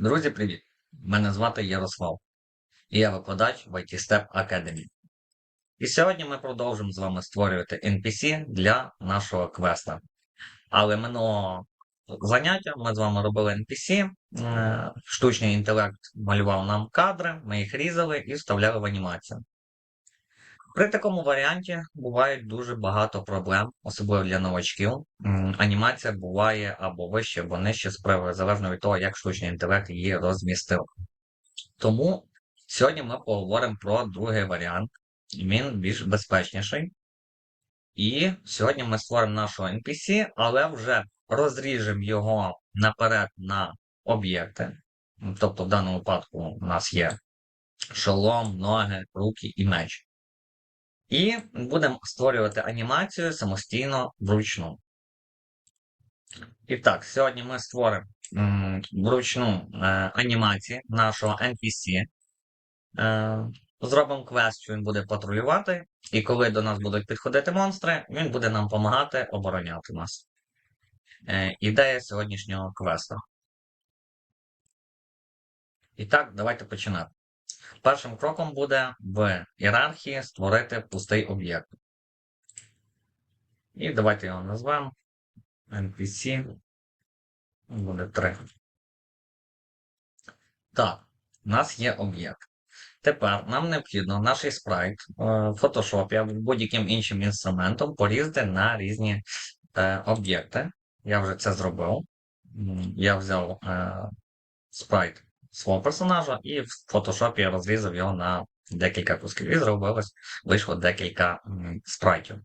Друзі, привіт! Мене звати Ярослав, і я викладач в IT Step Academy. І сьогодні ми продовжимо з вами створювати NPC для нашого квеста. Але минулого заняття ми з вами робили NPC, е, штучний інтелект малював нам кадри, ми їх різали і вставляли в анімацію. При такому варіанті буває дуже багато проблем, особливо для новачків. Анімація буває або вище, або нижче справи, залежно від того, як штучний інтелект її розмістив. Тому сьогодні ми поговоримо про другий варіант. Він більш безпечніший. І сьогодні ми створимо нашого NPC, але вже розріжемо його наперед на об'єкти. Тобто, в даному випадку у нас є шолом, ноги, руки і меч. І будемо створювати анімацію самостійно вручну. І так, сьогодні ми створимо вручну е, анімацію нашого NPC. Е, зробимо квест, що він буде патрулювати, і коли до нас будуть підходити монстри, він буде нам допомагати обороняти нас. Е, ідея сьогоднішнього квесту. І так, давайте починати. Першим кроком буде в ієрархії створити пустий об'єкт. І давайте його назвемо NPC. Буде 3. Так, у нас є об'єкт. Тепер нам необхідно наш спрайт е, в Photoshop або будь-яким іншим інструментом порізати на різні е, об'єкти. Я вже це зробив. Я взяв е, спрайт свого персонажа і в Photoshop я розрізав його на декілька кусків. І зробилось, вийшло декілька спрайтів.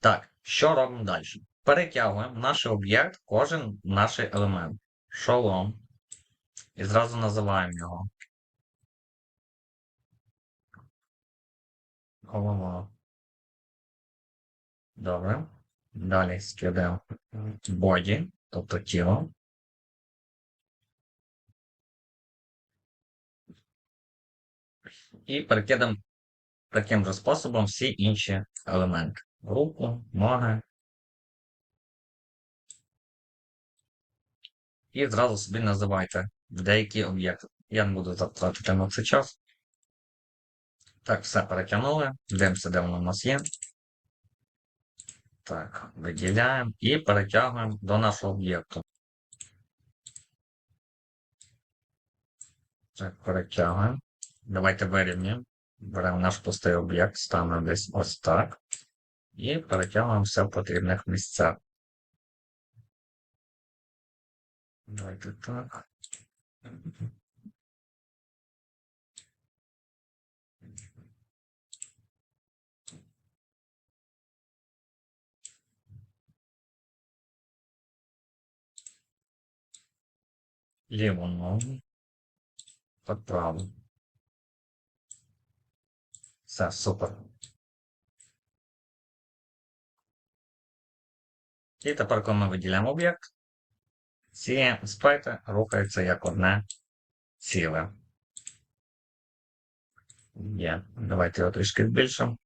Так, що робимо далі? Перетягуємо наш об'єкт, кожен наш елемент. Шолом. І зразу називаємо його. Голова. Добре. Далі скидаємо body, тобто тіло. І перекидаємо таким же способом всі інші елементи. Руку, ноги. І зразу собі називайте деякі об'єкти. Я не буду затратити на це час. Так, все перетягнули. Дивимося, де воно у нас є. Так, виділяємо і перетягуємо до нашого об'єкту. Так, перетягуємо. Давайте вирівняємо. Беремо наш пустий об'єкт, ставимо десь ось так. І перетягуємо все в потрібних місцях. Давайте так. Ліву ногу. Под праву. Все, супер. І тепер, коли ми виділяємо об'єкт, ці спрайти рухаються як одне ціле. Є. Давайте його трішки збільшимо.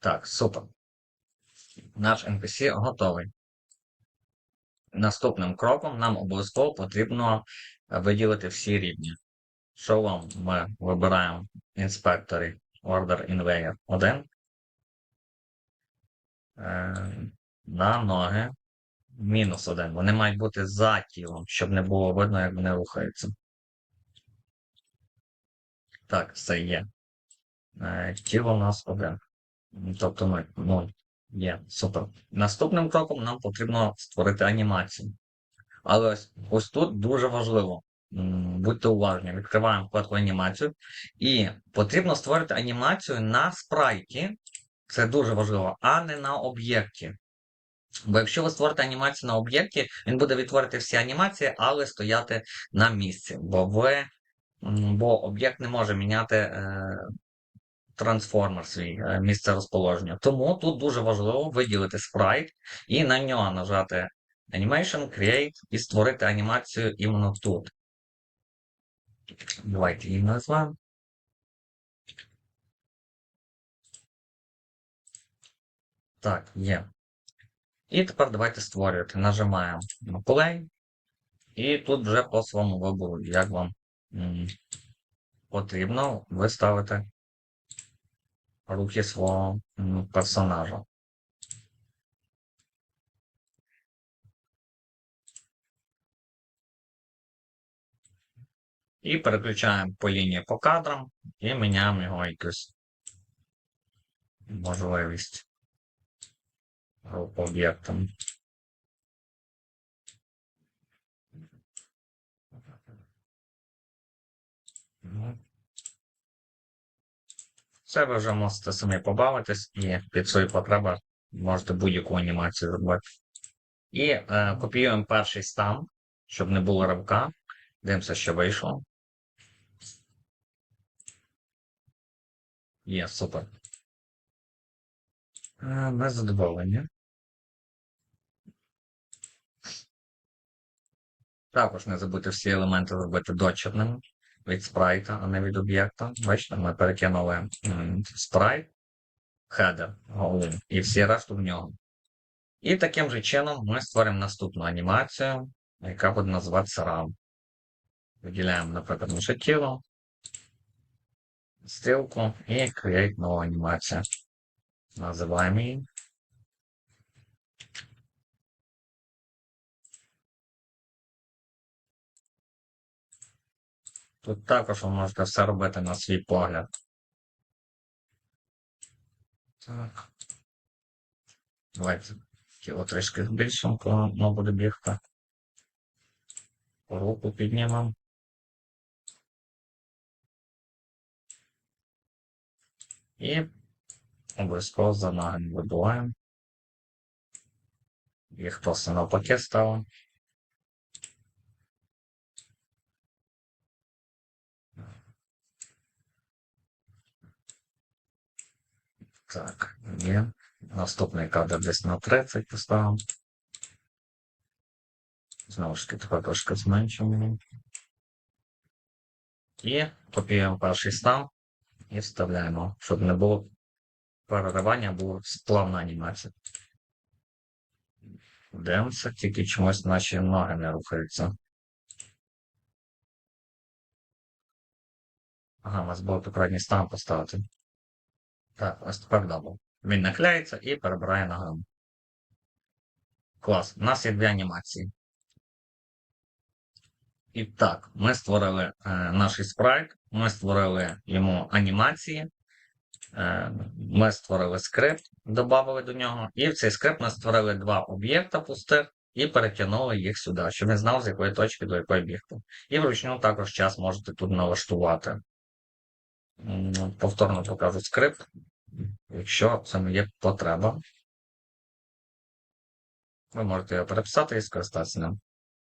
Так, супер. Наш NPC готовий. Наступним кроком нам обов'язково потрібно виділити всі рівні. Шолом ми вибираємо інспекторі Order in Layer 1. Е, на ноги мінус 1. Вони мають бути за тілом, щоб не було видно, як вони рухаються. Так, все є. Е, тіло у нас 1. Тобто 0. 0. Є, супер. Наступним кроком нам потрібно створити анімацію. Але ось, ось тут дуже важливо. Будьте уважні, відкриваємо вкладку анімацію. І потрібно створити анімацію на спрайті. Це дуже важливо, а не на об'єкті. Бо якщо ви створите анімацію на об'єкті, він буде відтворити всі анімації, але стояти на місці. Бо ви, бо об'єкт не може міняти е, трансформер свій е, місце розположення. Тому тут дуже важливо виділити спрайт і на нього нажати Animation, Create і створити анімацію іменно тут. Давайте її назвемо. Так, є. І тепер давайте створювати. Нажимаємо на Play. І тут вже по своєму вибору, як вам потрібно, ви ставите рухи свого персонажа. І переключаємо по лінії по кадрам і міняємо його якусь можливість груп об'єктом. Ну. Це ви вже можете самі побавитись і під свої потреби можете будь-яку анімацію зробити. І е, копіюємо перший стан, щоб не було ривка. Дивимося, що вийшло. Є, супер. Е, Ми задоволені. Також не забудьте всі елементи зробити дочерними від спрайта, а не від об'єкта. Бачите, ми перекинули спрайт, хедер, головний, і всі решту в нього. І таким же чином ми створимо наступну анімацію, яка буде називатися RAM. Виділяємо, наприклад, наше тіло, стрілку і Create нову анімацію. Називаємо її. Тут також ви можете все робити на свій погляд. Так. Давайте тіло трішки збільшимо, коли воно буде бігти. Руку піднімемо. І обов'язково за ноги вибиваємо. Їх просто навпаки ставимо. Так, є. Наступний кадр десь на 30 поставимо. Знову ж таки, тепер трошки зменшимо. І копіюємо перший стан і вставляємо, щоб не було переривання, було сплавна анімація. Дивимося, тільки чомусь наші ноги не рухаються. Ага, у нас було попередній стан поставити. Так, ось тепер добре. Він нахиляється і перебирає ногами. Клас. У нас є дві анімації. І так, ми створили е, наш спрайт, ми створили йому анімації, е, ми створили скрипт, додали до нього, і в цей скрипт ми створили два об'єкта пустих і перетягнули їх сюди, щоб він знав, з якої точки до якої бігти. І вручну також час можете тут налаштувати. Повторно покажу скрипт, якщо це є потреба. Ви можете його переписати і скористатися ним.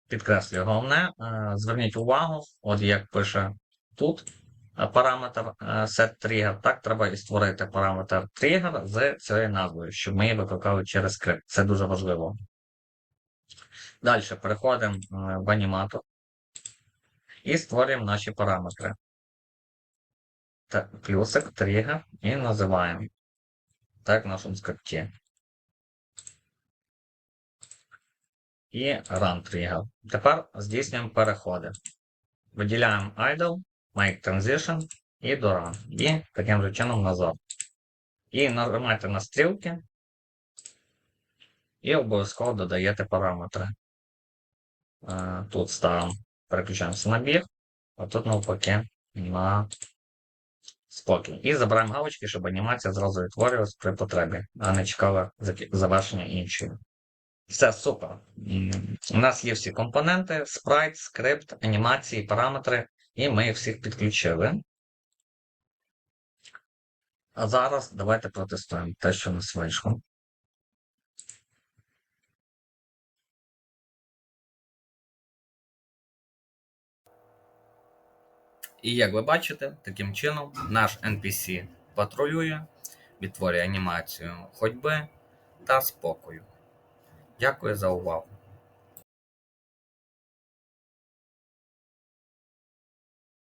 Підкреслюю, головне, е, зверніть увагу, от як пише тут е, параметр е, setTrigger, так треба і створити параметр trigger з цією назвою, щоб ми її викликали через скрипт. Це дуже важливо. Далі переходимо в аніматор і створюємо наші параметри. Так, плюсик, тригер і називаємо. Так, в нашому скрипті. і Run Trigger. Тепер здійснюємо переходи. Виділяємо Idle, Make Transition і до Run. І таким же чином назад. І нажимаєте на стрілки. І обов'язково додаєте параметри. Е, Тут ставимо, переключаємося на біг, а тут навпаки на спокій. І забираємо галочки, щоб анімація зразу відтворювалась при потребі, а не чекала завершення іншої. Все супер. У нас є всі компоненти, спрайт, скрипт, анімації, параметри, і ми їх всіх підключили. А зараз давайте протестуємо те, що у нас вийшло. І як ви бачите, таким чином наш NPC патрулює, відтворює анімацію ходьби та спокою. Дякую за увагу.